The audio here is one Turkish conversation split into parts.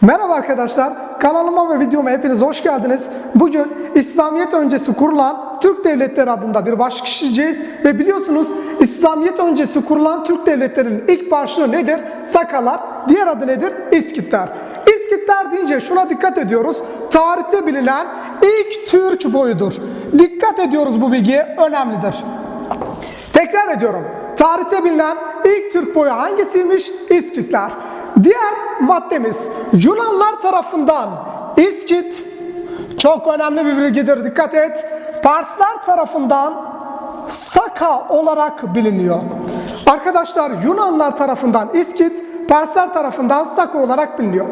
Merhaba arkadaşlar, kanalıma ve videoma hepiniz hoş geldiniz. Bugün İslamiyet öncesi kurulan Türk devletleri adında bir başlık işleyeceğiz. Ve biliyorsunuz İslamiyet öncesi kurulan Türk devletlerinin ilk başlığı nedir? Sakalar, diğer adı nedir? İskitler. İskitler deyince şuna dikkat ediyoruz. Tarihte bilinen ilk Türk boyudur. Dikkat ediyoruz bu bilgiye, önemlidir. Tekrar ediyorum. Tarihte bilinen ilk Türk boyu hangisiymiş? İskitler. Diğer maddemiz Yunanlar tarafından İskit çok önemli bir bilgidir dikkat et. Parslar tarafından Saka olarak biliniyor. Arkadaşlar Yunanlar tarafından İskit, Persler tarafından Saka olarak biliniyor.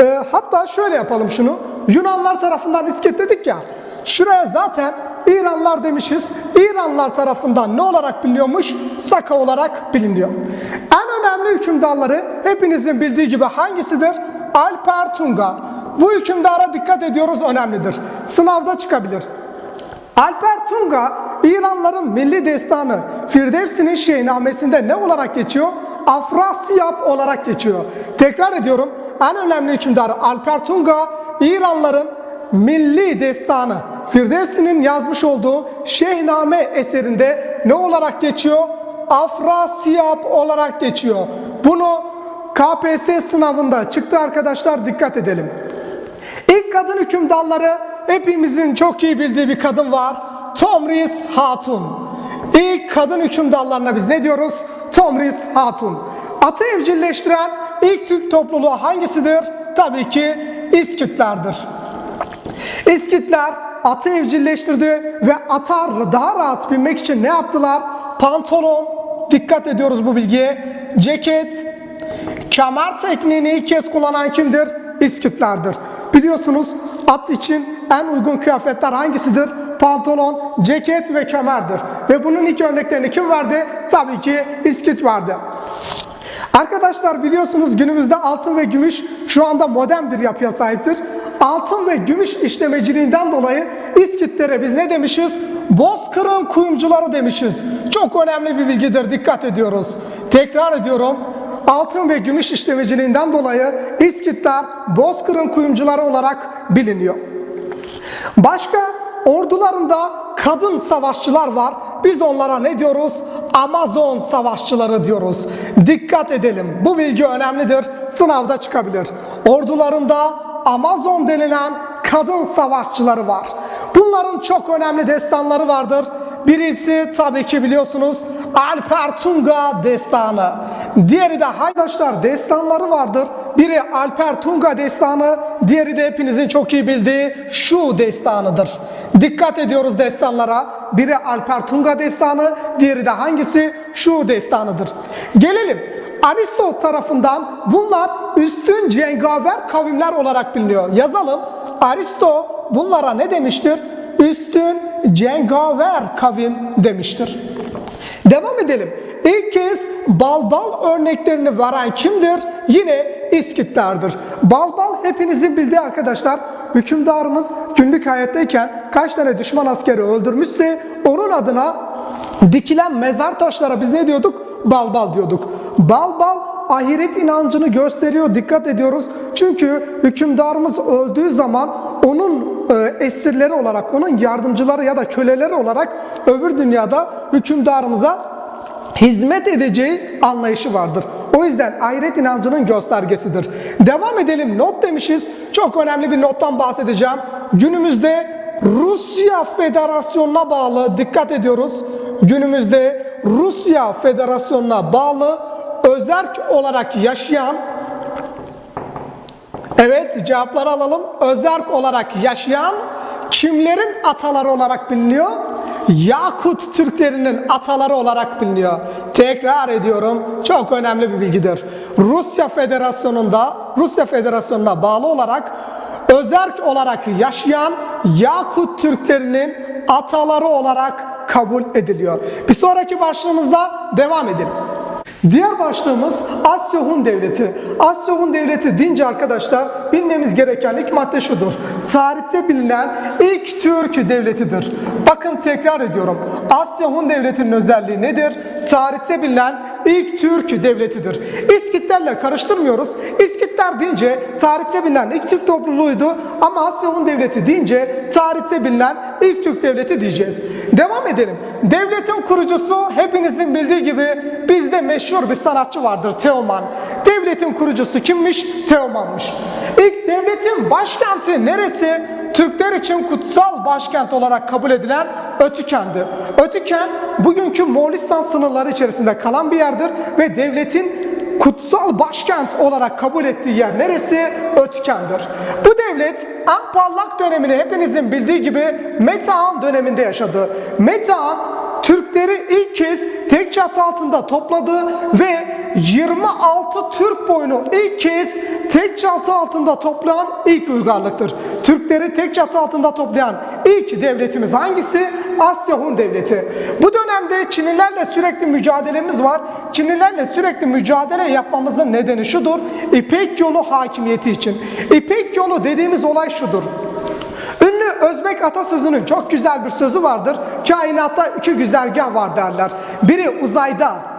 Ee, hatta şöyle yapalım şunu. Yunanlar tarafından İskit dedik ya. Şuraya zaten İranlar demişiz. İranlar tarafından ne olarak biliniyormuş? Saka olarak biliniyor. En önemli hükümdarları hepinizin bildiği gibi hangisidir? Alper Tunga. Bu hükümdara dikkat ediyoruz önemlidir. Sınavda çıkabilir. Alper Tunga İranların milli destanı Firdevsi'nin şeynamesinde ne olarak geçiyor? Afrasiyap olarak geçiyor. Tekrar ediyorum en önemli hükümdar Alper Tunga İranların milli destanı Firdevsi'nin yazmış olduğu Şehname eserinde ne olarak geçiyor? Afrasiyap olarak geçiyor. Bunu KPSS sınavında çıktı arkadaşlar dikkat edelim. İlk kadın hükümdarları hepimizin çok iyi bildiği bir kadın var. Tomris Hatun. İlk kadın hükümdarlarına biz ne diyoruz? Tomris Hatun. Atı evcilleştiren ilk Türk topluluğu hangisidir? Tabii ki İskitlerdir. İskitler atı evcilleştirdi ve ata daha rahat binmek için ne yaptılar? Pantolon, dikkat ediyoruz bu bilgiye, ceket, kemer tekniğini ilk kez kullanan kimdir? İskitlerdir. Biliyorsunuz at için en uygun kıyafetler hangisidir? Pantolon, ceket ve kemerdir. Ve bunun ilk örneklerini kim verdi? Tabii ki İskit verdi. Arkadaşlar biliyorsunuz günümüzde altın ve gümüş şu anda modern bir yapıya sahiptir. Altın ve gümüş işlemeciliğinden dolayı İskitlere biz ne demişiz? Bozkır'ın kuyumcuları demişiz. Çok önemli bir bilgidir dikkat ediyoruz. Tekrar ediyorum. Altın ve gümüş işlemeciliğinden dolayı İskitler Bozkır'ın kuyumcuları olarak biliniyor. Başka ordularında kadın savaşçılar var. Biz onlara ne diyoruz? Amazon savaşçıları diyoruz. Dikkat edelim. Bu bilgi önemlidir. Sınavda çıkabilir. Ordularında Amazon denilen kadın savaşçıları var. Bunların çok önemli destanları vardır. Birisi tabii ki biliyorsunuz Alper Tunga destanı. Diğeri de arkadaşlar destanları vardır. Biri Alper Tunga destanı, diğeri de hepinizin çok iyi bildiği şu destanıdır. Dikkat ediyoruz destanlara. Biri Alper Tunga destanı, diğeri de hangisi? Şu destanıdır. Gelelim Aristo tarafından bunlar üstün cengaver kavimler olarak biliniyor. Yazalım. Aristo bunlara ne demiştir? Üstün cengaver kavim demiştir. Devam edelim. İlk kez balbal örneklerini veren kimdir? Yine İskitlerdir. Balbal hepinizin bildiği arkadaşlar hükümdarımız günlük hayattayken kaç tane düşman askeri öldürmüşse onun adına dikilen mezar taşlara biz ne diyorduk? Balbal diyorduk. Balbal ahiret inancını gösteriyor. Dikkat ediyoruz. Çünkü hükümdarımız öldüğü zaman onun e, esirleri olarak, onun yardımcıları ya da köleleri olarak öbür dünyada hükümdarımıza hizmet edeceği anlayışı vardır. O yüzden ahiret inancının göstergesidir. Devam edelim. Not demişiz. Çok önemli bir nottan bahsedeceğim. Günümüzde Rusya Federasyonu'na bağlı dikkat ediyoruz. Günümüzde Rusya Federasyonu'na bağlı özerk olarak yaşayan Evet cevapları alalım. Özerk olarak yaşayan kimlerin ataları olarak biliniyor? Yakut Türklerinin ataları olarak biliniyor. Tekrar ediyorum. Çok önemli bir bilgidir. Rusya Federasyonu'nda Rusya Federasyonu'na bağlı olarak özerk olarak yaşayan Yakut Türklerinin ataları olarak kabul ediliyor. Bir sonraki başlığımızda devam edelim. Diğer başlığımız Asya Hun Devleti. Asya Hun Devleti deyince arkadaşlar bilmemiz gereken ilk madde şudur. Tarihte bilinen ilk Türk devletidir. Bakın tekrar ediyorum. Asya Hun Devleti'nin özelliği nedir? Tarihte bilinen ilk Türk devletidir. İskitlerle karıştırmıyoruz. İskitler deyince tarihte bilinen ilk Türk topluluğuydu ama Asya Hun Devleti deyince tarihte bilinen ilk Türk devleti diyeceğiz. Devam edelim. Devletin kurucusu hepinizin bildiği gibi bizde meşhur bir sanatçı vardır Teoman. Devletin kurucusu kimmiş? Teoman'mış. İlk devletin başkenti neresi? Türkler için kutsal başkent olarak kabul edilen Ötüken'di. Ötüken bugünkü Moğolistan sınırları içerisinde kalan bir yerdir ve devletin kutsal başkent olarak kabul ettiği yer neresi? Ötüken'dir. Bu devlet en parlak dönemini hepinizin bildiği gibi Metehan döneminde yaşadı. Metehan Türkleri ilk kez tek çatı altında topladı ve 26 Türk boyunu ilk kez tek çatı altında toplayan ilk uygarlıktır. Türkleri tek çatı altında toplayan ilk devletimiz hangisi? Asya Hun Devleti. Bu dönemde Çinlilerle sürekli mücadelemiz var. Çinlilerle sürekli mücadele yapmamızın nedeni şudur. İpek yolu hakimiyeti için. İpek yolu dediğimiz olay şudur. Ünlü Özbek atasözünün çok güzel bir sözü vardır. Kainatta iki güzergah var derler. Biri uzayda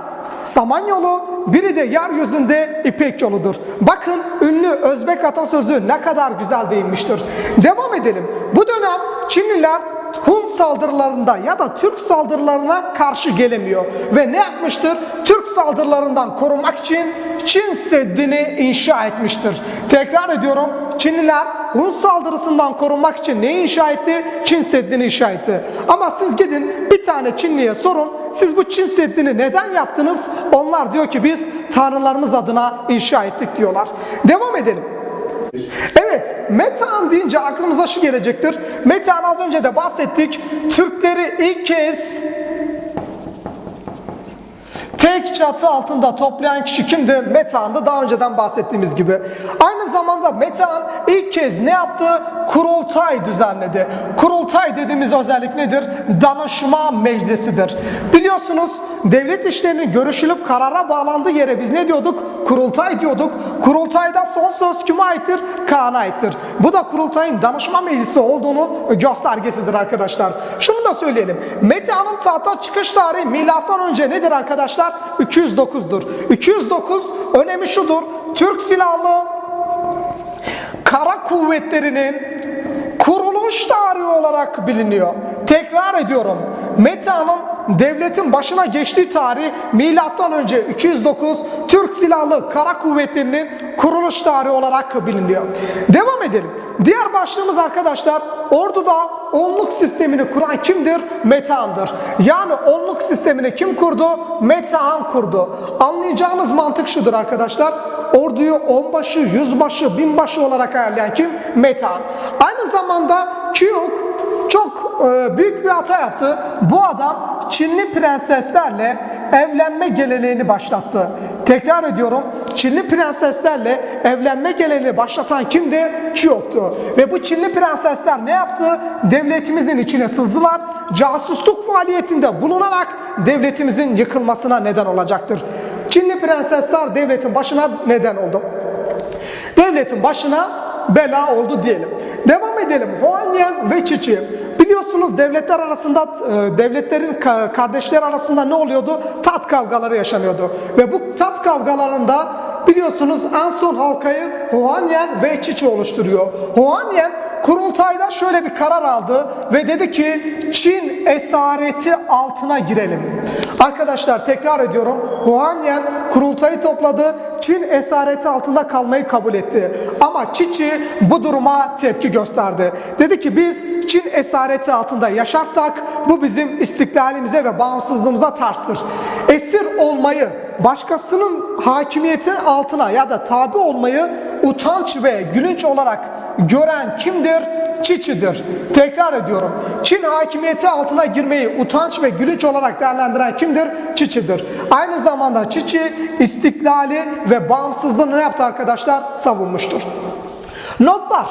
Samanyolu, biri de yeryüzünde İpek yoludur. Bakın ünlü Özbek atasözü ne kadar güzel değinmiştir. Devam edelim. Bu dönem Çinliler Hun saldırılarında ya da Türk saldırılarına karşı gelemiyor. Ve ne yapmıştır? Türk saldırılarından korunmak için Çin Seddi'ni inşa etmiştir. Tekrar ediyorum Çinliler Hun saldırısından korunmak için neyi inşa etti? Çin Seddi'ni inşa etti. Ama siz gidin bir tane Çinliye sorun. Siz bu Çin Seddi'ni neden yaptınız? Onlar diyor ki biz tanrılarımız adına inşa ettik diyorlar. Devam edelim. Evet, Metehan deyince aklımıza şu gelecektir. Metehan az önce de bahsettik. Türkleri ilk kez tek çatı altında toplayan kişi kimdi? Metehan'dı daha önceden bahsettiğimiz gibi. Aynı zamanda Metehan ilk kez ne yaptı? Kurultay düzenledi. Kurultay dediğimiz özellik nedir? Danışma meclisidir. Biliyorsunuz devlet işlerinin görüşülüp karara bağlandığı yere biz ne diyorduk? Kurultay diyorduk. Kurultayda son söz kime aittir? Kaan'a aittir. Bu da kurultayın danışma meclisi olduğunun göstergesidir arkadaşlar. Şunu da söyleyelim. Metehan'ın tahta çıkış tarihi milattan önce nedir arkadaşlar? 209'dur. 209 önemi şudur. Türk silahlı kara kuvvetlerinin kuruluş tarihi olarak biliniyor. Tekrar ediyorum. Metehan'ın devletin başına geçtiği tarih milattan önce 209 Türk Silahlı Kara Kuvvetleri'nin kuruluş tarihi olarak biliniyor. Devam edelim. Diğer başlığımız arkadaşlar orduda onluk sistemini kuran kimdir? Metehan'dır. Yani onluk sistemini kim kurdu? Metehan kurdu. Anlayacağınız mantık şudur arkadaşlar. Orduyu onbaşı, yüzbaşı, binbaşı olarak ayarlayan kim? Metehan. Aynı zamanda Kiyok çok e, büyük bir hata yaptı. Bu adam Çinli prenseslerle evlenme geleneğini başlattı. Tekrar ediyorum. Çinli prenseslerle evlenme geleneğini başlatan kimdi? Kiyok'tu. Ve bu Çinli prensesler ne yaptı? Devletimizin içine sızdılar. Casusluk faaliyetinde bulunarak devletimizin yıkılmasına neden olacaktır. Çinli prensesler devletin başına neden oldu. Devletin başına bela oldu diyelim. Devam edelim. Huanyan ve Çiçi. Biliyorsunuz devletler arasında, e, devletlerin ka- kardeşler arasında ne oluyordu? Tat kavgaları yaşanıyordu. Ve bu tat kavgalarında biliyorsunuz en son halkayı Huanyan ve Çiçi oluşturuyor. Huanyan kurultayda şöyle bir karar aldı ve dedi ki Çin esareti altına girelim. Arkadaşlar tekrar ediyorum. Huanyan kurultayı topladı. Çin esareti altında kalmayı kabul etti. Ama Çiçi bu duruma tepki gösterdi. Dedi ki biz Çin esareti altında yaşarsak bu bizim istiklalimize ve bağımsızlığımıza terstır. Esir olmayı, başkasının hakimiyeti altına ya da tabi olmayı utanç ve gülünç olarak gören kimdir? Çiçidir. Tekrar ediyorum. Çin hakimiyeti altına girmeyi utanç ve gülünç olarak değerlendiren kimdir? Çiçidir. Aynı zamanda Çiçi istiklali ve bağımsızlığını ne yaptı arkadaşlar? Savunmuştur. Notlar.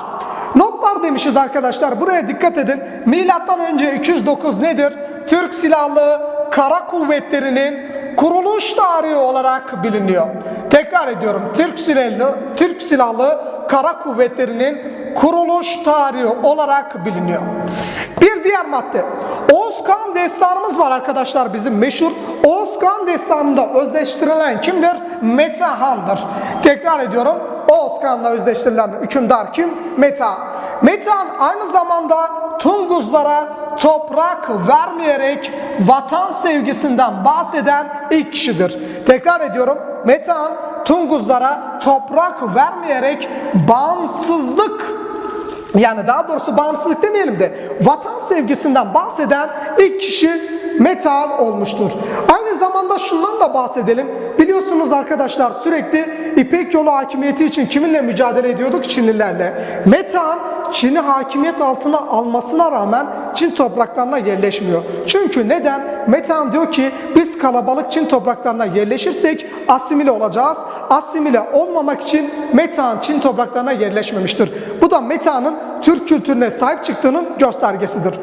Notlar demişiz arkadaşlar. Buraya dikkat edin. Milattan önce 209 nedir? Türk Silahlı Kara Kuvvetleri'nin kuruluş tarihi olarak biliniyor. Tekrar ediyorum. Türk Silahlı Türk Silahlı Kara Kuvvetleri'nin kuruluş tarihi olarak biliniyor. Bir diğer madde. Oğuz Kağan destanımız var arkadaşlar bizim meşhur. Oğuz Kağan destanında özdeştirilen kimdir? Metehan'dır. Tekrar ediyorum. Oğuz Kağan'la özdeştirilen hükümdar kim? Metehan. Metehan aynı zamanda Tunguzlara toprak vermeyerek vatan sevgisinden bahseden ilk kişidir. Tekrar ediyorum. Metehan Tunguzlara toprak vermeyerek bağımsızlık yani daha doğrusu bağımsızlık demeyelim de vatan sevgisinden bahseden ilk kişi Metehan olmuştur. Aynı zamanda şundan da bahsedelim. Biliyorsunuz arkadaşlar sürekli İpek yolu hakimiyeti için kiminle mücadele ediyorduk? Çinlilerle. Metehan Çin'i hakimiyet altına almasına rağmen Çin topraklarına yerleşmiyor. Çünkü neden? Metehan diyor ki biz kalabalık Çin topraklarına yerleşirsek asimile olacağız. Asimile olmamak için Metehan Çin topraklarına yerleşmemiştir. Bu da Metehan'ın Türk kültürüne sahip çıktığının göstergesidir.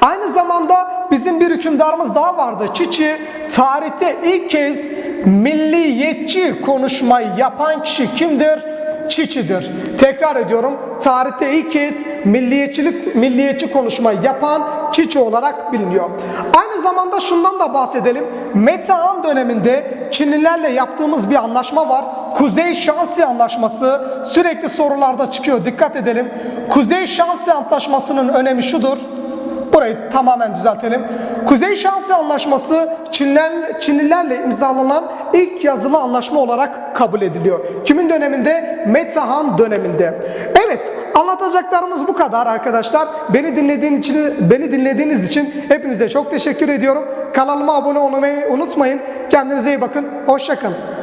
Aynı zamanda bizim bir hükümdarımız daha vardı. Çiçi tarihte ilk kez milliyetçi konuşmayı yapan kişi kimdir? Çiçidir. Tekrar ediyorum. Tarihte ilk kez milliyetçilik milliyetçi konuşmayı yapan Çiçi olarak biliniyor. Aynı zamanda şundan da bahsedelim. Metehan döneminde Çinlilerle yaptığımız bir anlaşma var. Kuzey Şansi Anlaşması sürekli sorularda çıkıyor. Dikkat edelim. Kuzey Şansi Antlaşması'nın önemi şudur. Burayı tamamen düzeltelim. Kuzey Şansı Anlaşması Çinler, Çinlilerle imzalanan ilk yazılı anlaşma olarak kabul ediliyor. Kimin döneminde? Metehan döneminde. Evet, anlatacaklarımız bu kadar arkadaşlar. Beni dinlediğiniz için beni dinlediğiniz için hepinize çok teşekkür ediyorum. Kanalıma abone olmayı unutmayın. Kendinize iyi bakın. Hoşça kalın.